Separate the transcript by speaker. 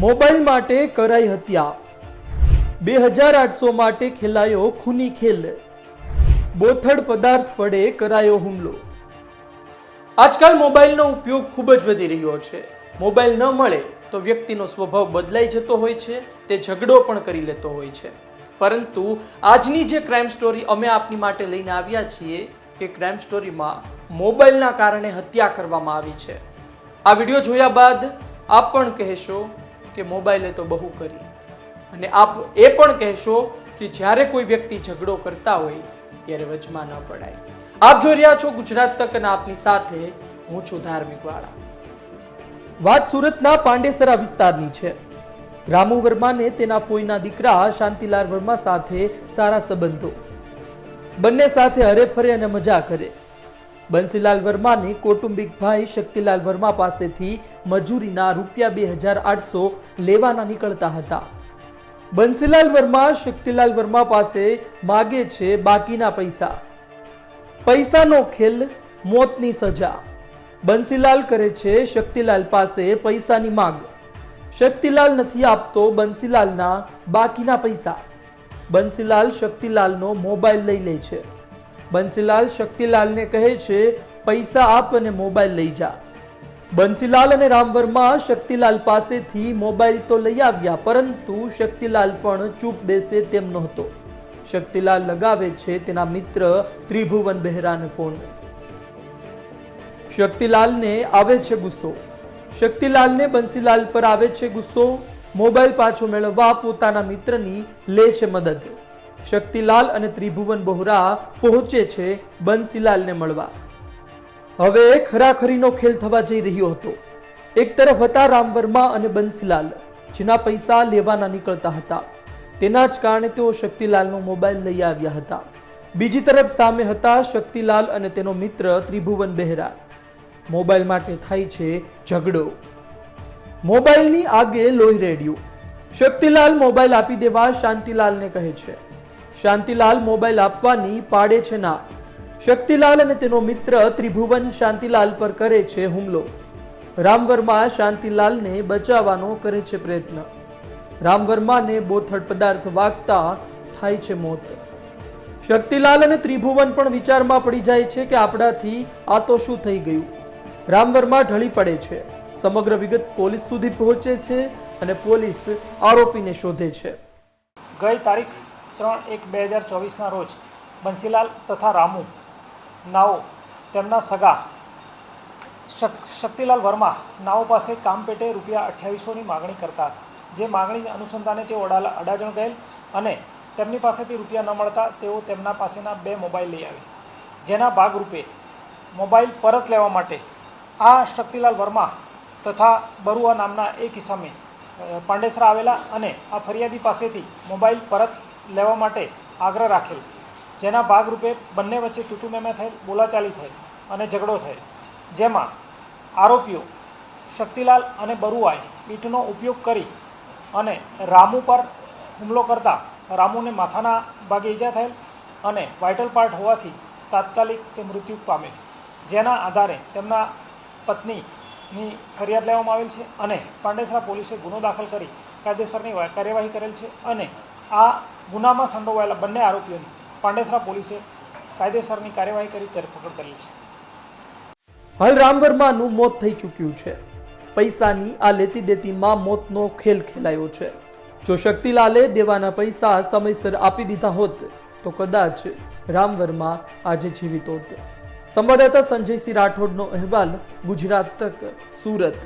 Speaker 1: Mobile માટે કરાઈ હત્યા. બે હજાર આઠસો માટે ખેલાયો ખૂની ખેલ. બોથડ પદાર્થ પડે કરાયો હુમલો. આજકાલ મોબાઈલનો ઉપયોગ ખૂબ જ વધી રહ્યો છે. મોબાઈલ ન મળે તો વ્યક્તિનો સ્વભાવ બદલાઈ જતો હોય છે, તે ઝઘડો પણ કરી લેતો હોય છે. પરંતુ આજની જે ક્રાઇમ સ્ટોરી અમે આપની માટે લઈને આવ્યા છીએ, એ ક્રાઇમ સ્ટોરીમાં મોબાઈલના કારણે હત્યા કરવામાં આવી છે. આ વીડિયો જોયા બાદ આપ પણ કહેશો કે મોબાઈલે તો બહુ કરી. અને આપ એ પણ કહેશો કે જ્યારે કોઈ વ્યક્તિ ઝઘડો કરતા હોય, ત્યારે વચમાં ન પડાય. આપ જોઈ રહ્યા છો ગુજરાત તક અને આપની સાથે હું છું ધાર્મિક વાળા. વાત સુરતના પાંડેસરા વિસ્તારની છે. રામુ વર્માને તેના ફોઈના દીકરા શાંતિલાલ વર્મા સાથે સારા સંબંધો. બંને સાથે હરેફરે અને મજા કરે. બંસીલાલ વર્માને કૌટુંબિક ભાઈ શક્તિલાલ વર્મા પાસેથી મજૂરીના રૂપિયા બે હજાર આઠસો લેવાના નીકળતા હતા. બંસીલાલ વર્મા શક્તિલાલ વર્મા પાસે માગે છે બાકીના પૈસા. પૈસાનો ખેલ, મોતની સજા. બંસીલાલ કરે છે શક્તિલાલ પાસે પૈસાની માગ. શક્તિલાલ નથી આપતો બંસીલાલના બાકીના પૈસા. બંસીલાલ શક્તિલાલનો મોબાઈલ લઈ લે છે. બંસીલાલ શક્તિલાલને કહે છે, પૈસા આપ અને મોબાઈલ લઈ જા. બંસીલાલ અને રામવર્મા શક્તિલાલ પાસેથી મોબાઈલ તો લઈ આવ્યા, પરંતુ શક્તિલાલ પણ ચૂપ બેસે તેમ નહોતો. શક્તિલાલ લગાવે છે તેના મિત્ર ત્રિભુવન બહેરાને ફોન. શક્તિલાલને આવે છે ગુસ્સો. શક્તિલાલને બંસીલાલ પર આવે છે ગુસ્સો. મોબાઈલ પાછો મેળવવા પોતાના મિત્રની લે છે મદદ. શક્તિલાલ અને ત્રિભુવન બોહરા પહોંચે છે બંસીલાલને મળવા. હવે ખરાખરીનો ખેલ થવા જઈ રહ્યો હતો. એક તરફ હતા રામ અને બંસીલાલ, જેના પૈસા લેવાના નીકળતા હતા. તેના જ કારણે તેઓ શક્તિલાલનો મોબાઈલ લઈ આવ્યા હતા. બીજી તરફ સામે હતા શક્તિલાલ અને તેનો મિત્ર ત્રિભુવન બહેરા. મોબાઈલ માટે થાય છે ઝઘડો. મોબાઈલની આગે લોહી રેડ્યું. શક્તિલાલ મોબાઈલ આપી દેવા શાંતિલાલને કહે છે. શાંતિલાલ મોબાઈલ આપવાની પાડે છે ના. શક્તિલાલ અને તેનો મિત્ર ત્રિભુવન શાંતિલાલ પર કરે છે હુમલો. રામવર્મા શાંતિલાલને બચાવવાનો કરે છે પ્રયત્ન. રામવર્માને બોથડ પદાર્થ વાગતા થાય છે મોત. શક્તિલાલ અને ત્રિભુવન પણ વિચારમાં પડી જાય છે કે આપણાથી આ તો શું થઈ ગયું? રામવર્મા ઢળી પડે છે. સમગ્ર વિગત પોલીસ સુધી પહોંચે છે અને પોલીસ આરોપીને શોધે છે.
Speaker 2: ગઈ તારીખ ત્રણ એક બે હજાર ચોવીસના રોજ બંસીલાલ તથા રામુ નાઓ તેમના સગા શક, શક્તિલાલ વર્મા નાઓ પાસે કામ પેટે રૂપિયા અઠ્યાવીસોની માગણી કરતા જે માગણી અનુસંધાને તેઓ અડાલા, અડાજણ ગયેલ અને તેમની પાસેથી રૂપિયા ન મળતા તેઓ તેમના પાસેના બે મોબાઈલ લઈ આવી જેના ભાગરૂપે મોબાઈલ પરત લેવા માટે આ શક્તિલાલ વર્મા તથા બરુઆ નામના એક હિસામે પાંડેસરા આવેલા અને આ ફરિયાદી પાસેથી મોબાઈલ પરત લેવા માટે આગ્રહ રાખેલ. જેના ભાગરૂપે બંને વચ્ચે તૂટુમેમે થયેલ બોલાચાલી થઈ અને ઝઘડો થયેલ જેમાં આરોપીઓ શક્તિલાલ અને બરુઆએ ઈંટનો ઉપયોગ કરી અને રામુ પર હુમલો કરતાં રામુને માથાના ભાગે ઈજા થયેલ અને વાઇટલ પાર્ટ હોવાથી તાત્કાલિક તે મૃત્યુ પામેલ જેના આધારે તેમના પત્નીની ફરિયાદ લેવામાં આવેલ છે અને પાંડેસરા પોલીસે ગુનો દાખલ કરી કાયદેસરની કાર્યવાહી કરેલ છે અને આ ગુનામાં સંડોવાયેલા બંને આરોપીઓની પાંડેસરા પોલીસે કાયદેસરની કાર્યવાહી કરી ધરપકડ કરી છે.
Speaker 1: હાલ રામવર્માનું મોત થઈ ચૂક્યું છે. પૈસાની આ લેતી દેતીમાં મોતનો ખેલ ખેલાયો છે. જો શક્તિલાલે દેવાના પૈસા સમયસર આપી દીધા હોત, તો કદાચ રામવર્મા આજે જીવિત હોત. સંવાદદાતા સંજયસિંહ રાઠોડનો અહેવાલ ગુજરાત તક સુરત.